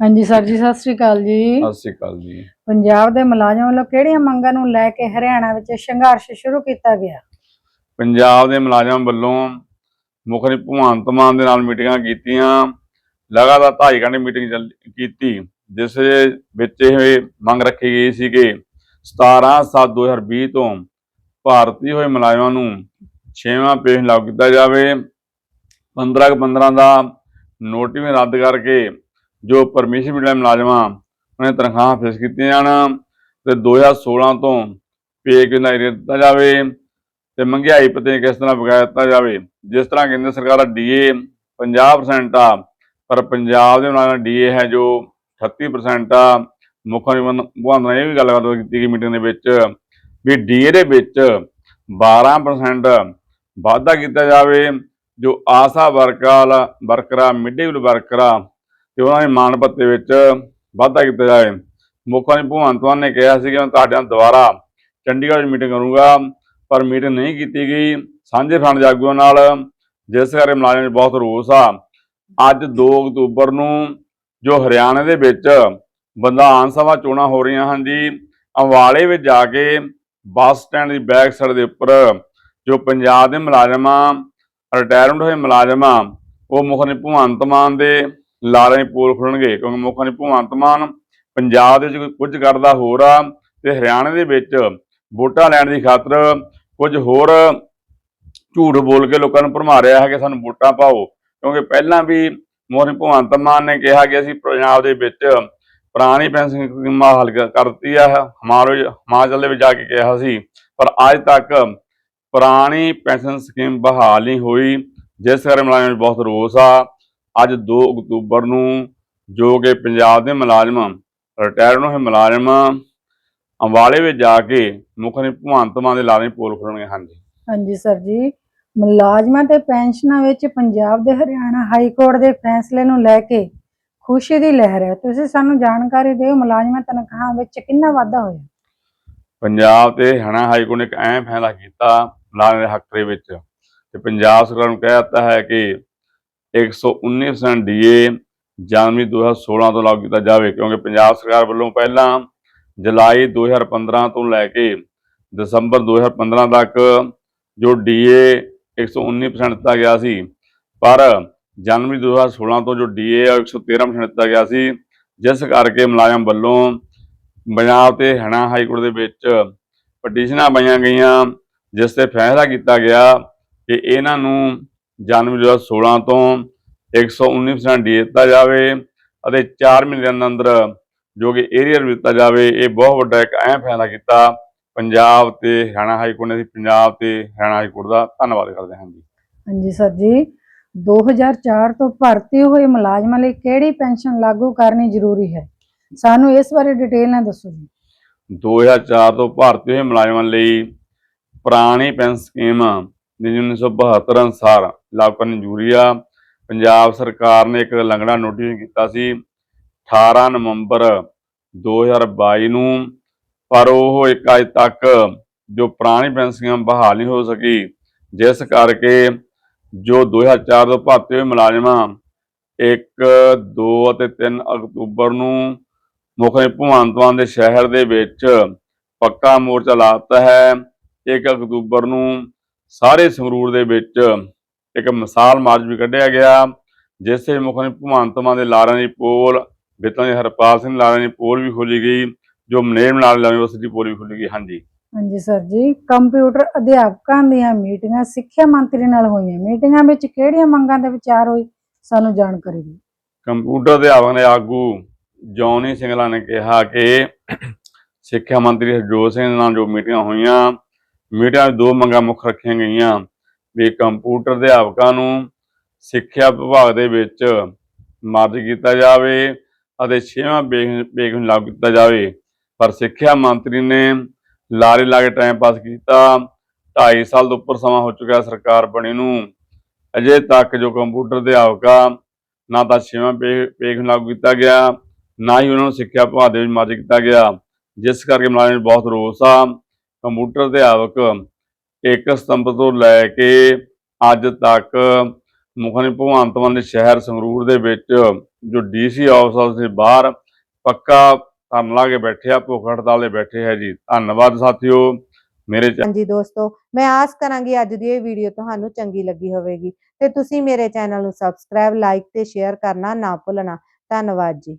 ਹਾਂਜੀ ਸਰ ਜੀ ਸਤਿ ਸ੍ਰੀ ਅਕਾਲ ਜੀ। ਸਤਿ ਸ਼੍ਰੀ ਅਕਾਲ ਜੀ। ਪੰਜਾਬ ਦੇ ਮੁਲਾਜ਼ਮਾਂ ਵੱਲੋਂ ਕਿਹੜੀਆਂ ਮੰਗਾਂ ਨੂੰ ਲੈ ਕੇ ਹਰਿਆਣਾ ਵਿੱਚ ਸੰਘਰਸ਼ ਸ਼ੁਰੂ ਕੀਤਾ ਗਿਆ? ਪੰਜਾਬ ਦੇ ਮੁਲਾਜ਼ਮਾਂ ਵੱਲੋਂ ਮੁੱਖ ਮੰਤਰੀ ਭਗਵੰਤ ਮਾਨ ਦੇ ਨਾਲ ਮੀਟਿੰਗਾਂ ਕੀਤੀਆਂ। ਲਗਾਤਾਰ ਢਾਈ ਘੰਟੇ ਮੀਟਿੰਗ ਕੀਤੀ ਜਿਸ ਵਿੱਚ ਇਹ ਮੰਗ ਰੱਖੀ ਗਈ ਸੀ ਕਿ 17/7/2020 ਤੋਂ ਭਾਰਤੀ ਹੋਏ ਮੁਲਾਜ਼ਮਾਂ ਨੂੰ ਛੇਵਾਂ ਪੇਸ਼ ਲਾਗੂ ਕੀਤਾ ਜਾਵੇ। 15 15 ਦਾ ਨੋਟਿਸ ਰੱਦ ਕਰਕੇ ਜੋ ਪਰਮਿਸ਼ਨ ਮਿਲਿਆ ਮੁਲਾਜ਼ਮਾਂ ਉਹਨਾਂ ਦੀ ਤਨਖਾਹਾਂ ਫਿਕਸ ਕੀਤੀਆਂ ਜਾਣ ਤੇ 2016 ਤੋਂ ਪੇ ਕਿੰਨਾ ਏਰੀਆ ਦਿੱਤਾ ਜਾਵੇ ਤੇ ਮਹਿੰਗਾਈ ਪਤੇ ਕਿਸ ਤਰ੍ਹਾਂ ਬਗਾਇਆ ਦਿੱਤਾ ਜਾਵੇ, ਜਿਸ ਤਰ੍ਹਾਂ ਕੇਂਦਰ ਸਰਕਾਰ ਦਾ ਡੀਏ 50% ਆ, ਪਰ ਪੰਜਾਬ ਦੇ ਨਾਲ ਡੀਏ ਹੈ ਜੋ 38% ਆ। ਮੁੱਖ ਮੰਤਰੀ ਭਗਵੰਤ ਨੇ ਇਹ ਵੀ ਗੱਲ ਕੀਤੀ ਗਈ ਮੀਟਿੰਗ ਦੇ ਵਿੱਚ ਵੀ ਡੀਏ ਦੇ ਵਿੱਚ 12% ਵਾਧਾ ਕੀਤਾ ਜਾਵੇ, ਜੋ ਆਸਾ ਵਰਕਰਾਂ ਵਰਕਰਾਂ ਮਿਡਲ ਵਰਕਰਾਂ ਤੇ ਉਹਨਾਂ ਦੇ ਮਾਣ ਭੱਤੇ ਵਿੱਚ ਵਾਧਾ ਕੀਤਾ ਜਾਵੇ। ਮੁੱਖ ਮੰਤਰੀ ਭਗਵੰਤ ਮਾਨ ਨੇ ਕਿਹਾ ਸੀ ਕਿ ਮੈਂ ਤੁਹਾਡੇ ਨਾਲ ਦੁਬਾਰਾ ਚੰਡੀਗੜ੍ਹ 'ਚ ਮੀਟਿੰਗ ਕਰੂੰਗਾ, ਪਰ ਮੀਟਿੰਗ ਨਹੀਂ ਕੀਤੀ ਗਈ। ਸਾਂਝੇ ਫੰਡ ਜਾਗੂਆਂ ਨਾਲ ਜਿਸ ਕਰਕੇ ਮੁਲਾਜ਼ਮਾਂ 'ਚ ਬਹੁਤ ਰੋਸ ਆ। ਅੱਜ 2 ਅਕਤੂਬਰ ਨੂੰ ਜੋ ਹਰਿਆਣਾ ਦੇ ਵਿੱਚ ਵਿਧਾਨ ਸਭਾ ਚੋਣਾਂ ਹੋ ਰਹੀਆਂ ਹਨ ਜੀ, ਅੰਬਾਲੇ ਵਿੱਚ ਜਾ ਕੇ ਬੱਸ ਸਟੈਂਡ ਦੀ ਬੈਕ ਸਾਈਡ ਦੇ ਉੱਪਰ ਜੋ ਪੰਜਾਬ ਦੇ ਮੁਲਾਜ਼ਮਾਂ ਰਿਟਾਇਰਮੈਂਟ ਹੋਏ ਮੁਲਾਜ਼ਮਾਂ, ਉਹ ਮੁੱਖ ਮੰਤਰੀ ਭਗਵੰਤ ਮਾਨ ਦੇ ਲਾਰੇ ਪੋਲ ਖੁੱਲਣਗੇ, ਕਿਉਂਕਿ ਮੁੱਖ ਮੰਤਰੀ ਭਗਵੰਤ ਮਾਨ ਪੰਜਾਬ ਦੇ ਵਿੱਚ ਕੁਝ ਕਰਦਾ ਹੋਰ ਆ, ਤੇ ਹਰਿਆਣੇ ਦੇ ਵਿੱਚ ਵੋਟਾਂ ਲੈਣ ਦੀ ਖਾਤਰ ਕੁਝ ਹੋਰ ਝੂਠ ਬੋਲ ਕੇ ਲੋਕਾਂ ਨੂੰ ਭਰਮਾ ਰਿਹਾ ਹੈ ਕਿ ਸਾਨੂੰ ਵੋਟਾਂ ਪਾਓ। ਕਿਉਂਕਿ ਪਹਿਲਾਂ ਵੀ ਮੋਹਨ ਭਗਵੰਤ ਮਾਨ ਨੇ ਕਿਹਾ ਕਿ ਅਸੀਂ ਪੰਜਾਬ ਦੇ ਵਿੱਚ ਪੁਰਾਣੀ ਪੈਨਸ਼ਨ ਸਕੀਮਾਂ ਹੱਲ ਕਰ- ਕਰਤੀ ਆ ਹਮਾਰੇ ਹਿਮਾਚਲ ਦੇ ਵਿੱਚ ਜਾ ਕੇ ਕਿਹਾ ਸੀ। ਪਰ ਅੱਜ ਤੱਕ ਪੁਰਾਣੀ ਪੈਨਸ਼ਨ ਸਕੀਮ ਬਹਾਲ ਨਹੀਂ ਹੋਈ, ਜਿਸ ਕਰਕੇ ਮੁਲਾਜ਼ਮਾਂ ਵਿੱਚ ਬਹੁਤ ਰੋਸ ਆ। ਅੱਜ 2 ਅਕਤੂਬਰ ਨੂੰ ਜੋ ਕਿ ਪੰਜਾਬ ਦੇ ਮੁਲਾਜ਼ਮ ਰਿਟਾਇਰ ਹੋਏ ਮੁਲਾਜ਼ਮ ਅੰਬਾਲੇ ਵਿੱਚ ਜਾ ਕੇ ਮੁੱਖ ਭਗਵੰਤ ਮਾਨ ਦੇ ਲਾਰੇ ਪੋਲ ਖੋਲਣਗੇ ਹਾਂਜੀ। ਹਾਂਜੀ ਸਰ ਜੀ ਮੁਲਾਜ਼ਮਾਂ ਤੇ ਪੈਨਸ਼ਨਾਂ ਵਿੱਚ ਪੰਜਾਬ ਦੇ ਹਰਿਆਣਾ ਹਾਈ ਕੋਰਟ ਦੇ ਫੈਸਲੇ ਨੂੰ ਲੈ ਕੇ ਖੁਸ਼ੀ ਦੀ ਲਹਿਰ ਹੈ। ਤੁਸੀਂ ਸਾਨੂੰ ਜਾਣਕਾਰੀ ਦਿਓ ਮੁਲਾਜ਼ਮਾਂ ਤਨਖਾਹਾਂ ਵਿੱਚ ਕਿੰਨਾ ਵਾਧਾ ਹੋਇਆ? ਪੰਜਾਬ ਤੇ ਹਰਿਆਣਾ ਹਾਈ ਕੋਰਟ ਨੇ ਇੱਕ ਅਹਿਮ ਫੈਸਲਾ ਕੀਤਾ ਮੁਲਾਜ਼ਮਾਂ ਦੇ ਹੱਕ ਦੇ ਵਿੱਚ। ਤੇ ਪੰਜਾਬ ਸਰਕਾਰ ਨੂੰ ਕਹਿ ਦਿੱਤਾ ਹੈ ਕਿ 119% ਡੀਏ ਜਨਵਰੀ 2016 ਤੋਂ ਲਾਗੂ ਕੀਤਾ ਜਾਵੇ, ਕਿਉਂਕਿ ਪੰਜਾਬ ਸਰਕਾਰ ਵੱਲੋਂ ਪਹਿਲਾਂ ਜੁਲਾਈ 2015 ਤੋਂ ਲੈ ਕੇ ਦਸੰਬਰ 2015 ਤੱਕ ਜੋ ਡੀਏ 119% ਦਿੱਤਾ ਗਿਆ ਸੀ, ਪਰ ਜਨਵਰੀ 2016 ਤੋਂ ਜੋ ਡੀਏ ਆ 113% ਦਿੱਤਾ ਗਿਆ ਸੀ, ਜਿਸ ਕਰਕੇ ਮੁਲਾਜ਼ਮ ਵੱਲੋਂ ਪੰਜਾਬ ਤੇ ਹਰਿਆਣਾ ਹਾਈ ਕੋਰਟ ਦੇ ਵਿੱਚ ਪਟੀਸ਼ਨਾਂ ਪਾਈਆਂ ਗਈਆਂ, ਜਿਸ ਤੇ ਫੈਸਲਾ ਕੀਤਾ ਗਿਆ ਕਿ ਇਹਨਾਂ ਨੂੰ ਜਨਵਰੀ 2016 ਤੋਂ 119% ਡੀ ਦਿੱਤਾ ਜਾਵੇ ਅਤੇ 4 ਮਹੀਨੇ ਦੇ ਅੰਦਰ ਜੋ ਕਿ ਏਰੀਅਰ ਦਿੱਤਾ ਜਾਵੇ ਇਹ ਬਹੁਤ ਵੱਡਾ ਇੱਕ ਅਹਿਮ ਫੈਸਲਾ ਕੀਤਾ। ਪੰਜਾਬ ਤੇ ਹਰਿਆਣਾ ਹਾਈ ਕੋਰਟ ਨੇ ਪੰਜਾਬ ਤੇ ਹਰਿਆਣਾ ਹਾਈ ਕੋਰਟ ਦਾ ਧੰਨਵਾਦ ਕਰਦੇ ਹਾਂ ਜੀ। ਹਾਂਜੀ ਸਰ ਜੀ 2004 ਤੋਂ ਭਰਤੀ ਹੋਏ ਮੁਲਾਜ਼ਮਾਂ ਲਈ ਕਿਹੜੀ ਪੈਨਸ਼ਨ ਲਾਗੂ ਕਰਨੀ ਜ਼ਰੂਰੀ ਹੈ? ਸਾਨੂੰ ਇਸ ਬਾਰੇ ਡਿਟੇਲ ਨਾਲ ਦੱਸੋ ਜੀ। 2004 ਤੋਂ ਭਾਰਤੀ ਹੋਏ ਮੁਲਾਜ਼ਮਾਂ ਲਈ ਪੁਰਾਣੀ ਪੈਨਸ਼ਨ ਸਕੀਮ 1972 ਅਨੁਸਾਰ ਲਾਗੂ ਕਰਨੀ ਜ਼ਰੂਰੀ ਪੰਜਾਬ ਸਰਕਾਰ ਨੇ ਇੱਕ ਲੰਗੜਾ ਨੋਟਿਸ ਕੀਤਾ ਸੀ 18 ਨਵੰਬਰ 2022 ਨੂੰ, ਪਰ ਉਹ ਇੱਕ ਅਜ ਤੱਕ ਜੋ ਪੁਰਾਣੀ ਪੈਨਸ਼ਨ ਬਹਾਲ ਨਹੀਂ ਹੋ ਸਕੀ। ਜਿਸ ਕਰਕੇ ਜੋ 2004 ਤੋਂ ਭਰਤੀ ਹੋਏ ਮੁਲਾਜ਼ਮਾਂ 1 2 ਅਤੇ 3 ਅਕਤੂਬਰ ਨੂੰ ਮੁੱਖ ਮੰਤਰੀ ਭਗਵੰਤ ਮਾਨ ਦੇ ਸ਼ਹਿਰ ਦੇ ਵਿੱਚ ਪੱਕਾ ਮੋਰਚਾ ਲਾਤਾ ਹੈ 1 ਅਕਤੂਬਰ ਨੂੰ ਸਾਰੇ ਸੰਗਰੂਰ ਦੇ ਵਿੱਚ ਇੱਕ ਮਿਸਾਲ ਮਾਰਚ ਵੀ ਕੱਢਿਆ ਗਿਆ ਜਿਸ ਮੁੱਖ ਮੰਤਰੀ ਭਗਵੰਤ ਮਾਨ ਦੇ ਲਾਰਿਆਂ ਦੀ ਪੋਲ ਬਿੱਤਾਂ ਦੇ ਹਰਪਾਲ ਸਿੰਘ ਲਾਰਿਆਂ ਦੀ ਪੋਲ ਵੀ ਖੋਲੀ ਗਈ ਜੋ ਮਨੇਰ ਨਾਲ ਯੂਨੀਵਰਸਿਟੀ ਪੋਲ ਵੀ ਖੋਲੀ ਗਈ ਹਾਂਜੀ। ਹਾਂਜੀ ਸਰ ਜੀ ਕੰਪਿਊਟਰ ਅਧਿਆਪਕਾਂ ਦੀਆਂ ਮੀਟਿੰਗਾਂ ਸਿੱਖਿਆ ਮੰਤਰੀ ਨਾਲ ਹੋਈਆਂ। ਮੀਟਿੰਗਾਂ ਵਿੱਚ ਕਿਹੜੀਆਂ ਮੰਗਾਂ ਤੇ ਵਿਚਾਰ ਹੋਈ ਸਾਨੂੰ ਜਾਣਕਾਰੀ ਦਿਓ। ਕੰਪਿਊਟਰ ਅਧਿਆਪਕ ਦੇ ਆਗੂ ਜੌਨੀ ਸਿੰਗਲਾ ਨੇ ਕਿਹਾ ਕਿ ਸਿੱਖਿਆ ਮੰਤਰੀ ਹਰਜੋਤ ਸਿੰਘ ਨਾਲ ਜੋ ਮੀਟਿੰਗਾਂ ਹੋਈਆਂ ਮੀਟਿੰਗਾਂ ਵਿੱਚ ਦੋ ਮੰਗਾਂ ਮੁੱਖ ਰੱਖੀਆਂ ਗਈਆਂ। ਵੀ ਕੰਪਿਊਟਰ ਅਧਿਆਪਕਾਂ ਨੂੰ ਸਿੱਖਿਆ ਵਿਭਾਗ ਦੇ ਵਿੱਚ ਮਰਜ ਕੀਤਾ ਜਾਵੇ ਅਤੇ ਛੇਵਾਂ ਬੇਗ ਨੂੰ ਲਾਗੂ ਕੀਤਾ ਜਾਵੇ। ਪਰ ਸਿੱਖਿਆ ਮੰਤਰੀ ਨੇ ਲਾਰੇ ਲਾ ਕੇ ਟਾਈਮ ਪਾਸ ਕੀਤਾ। 2.5 ਸਾਲ ਤੋਂ ਉੱਪਰ ਸਮਾਂ ਹੋ ਚੁੱਕਾ ਸਰਕਾਰ ਬਣੀ ਨੂੰ। ਅਜੇ ਤੱਕ ਜੋ ਕੰਪਿਊਟਰ ਅਧਿਆਪਕ ਆ ਨਾ ਤਾਂ ਛੇਵਾਂ ਪੇ- ਪੇਗ ਨੂੰ ਲਾਗੂ ਕੀਤਾ ਗਿਆ, ਨਾ ਹੀ ਉਹਨਾਂ ਨੂੰ ਸਿੱਖਿਆ ਵਿਭਾਗ ਦੇ ਵਿੱਚ ਮਰਜ ਕੀਤਾ ਗਿਆ। ਜਿਸ ਕਰਕੇ ਮੁਲਾਜ਼ਮਾਂ ਬਹੁਤ ਰੋਸ ਆ। ਕੰਪਿਊਟਰ ਅਧਿਆਪਕ 1 ਸਤੰਬਰ ਤੋਂ ਲੈ ਕੇ ਅੱਜ ਤੱਕ ਮੁੱਖ ਭਗਵੰਤ ਮਾਨ ਦੇ ਸ਼ਹਿਰ ਸੰਗਰੂਰ ਦੇ ਵਿੱਚ ਜੋ ਡੀਸੀ ਆਫਿਸ ਦੇ ਬਾਹਰ ਪੱਕਾ ਧਰਨਾ ਲਾ ਕੇ ਬੈਠੇ ਆ, ਭੁੱਖ ਹੜਤਾਲ ਦੇ ਬੈਠੇ ਹੈ ਜੀ। ਧੰਨਵਾਦ ਸਾਥੀਓ, ਮੇਰੇ ਹਾਂਜੀ ਦੋਸਤੋ, ਮੈਂ ਆਸ ਕਰਾਂਗੀ ਅੱਜ ਦੀ ਇਹ ਵੀਡੀਓ ਤੁਹਾਨੂੰ ਚੰਗੀ ਲੱਗੀ ਹੋਵੇਗੀ ਤੇ ਤੁਸੀਂ ਮੇਰੇ ਚੈਨਲ ਨੂੰ ਸਬਸਕ੍ਰਾਈਬ ਲਾਈਕ ਤੇ ਸ਼ੇਅਰ ਕਰਨਾ ਨਾ ਭੁੱਲਣਾ। ਧੰਨਵਾਦ ਜੀ।